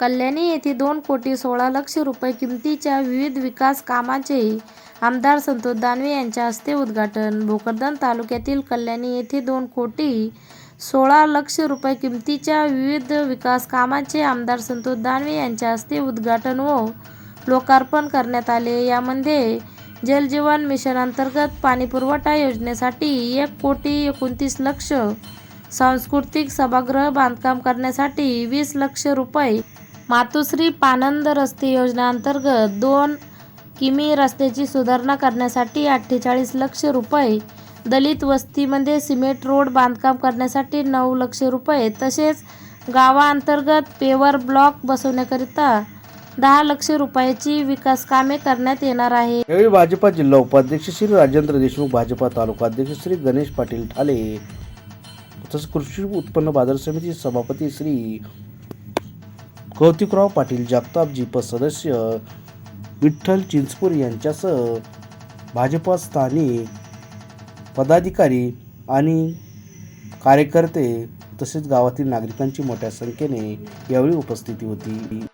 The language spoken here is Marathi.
कल्याणी येथे दोन कोटी सोळा लक्ष रुपये किमतीच्या विविध विकास कामाचेही आमदार संतोष दानवे यांच्या हस्ते उद्घाटन. भोकरदन तालुक्यातील कल्याणी येथे दोन कोटी सोळा लक्ष रुपये किमतीच्या विविध विकास कामाचे आमदार संतोष दानवे यांच्या हस्ते उद्घाटन व लोकार्पण करण्यात आले. यामध्ये जलजीवन मिशन अंतर्गत पाणीपुरवठा योजनेसाठी एक कोटी एकोणतीस लक्ष सांस्कृतिक सभागृह बांधकाम करण्यासाठी वीस लक्ष रुपये मातोश्री पानंद रस्ते योजनेअंतर्गत दोन किमी रस्त्याची सुधारणा करण्यासाठी अठ्ठेचाळीस लक्ष रुपये दलित वस्तीमध्ये सिमेंट रोड बांधकाम करण्यासाठी नऊ लक्ष रुपये तसेच गावाअंतर्गत पेवर ब्लॉक बसवण्याकरिता दहा लक्ष रुपयाची विकास कामे करण्यात येणार आहे. यावेळी भाजपा जिल्हा उपाध्यक्ष श्री राजेंद्र देशमुख भाजपा तालुका अध्यक्ष श्री गणेश पाटील ठाले तसंच कृषी उत्पन्न बाजार समिती सभापती श्री कौतिकराव पाटील जगतापजी प सदस्य विठ्ठल चिंचपूर यांच्यासह भाजपा स्थानिक पदाधिकारी आणि कार्यकर्ते तसेच गावातील नागरिकांची मोठ्या संख्येने यावेळी उपस्थिती होती.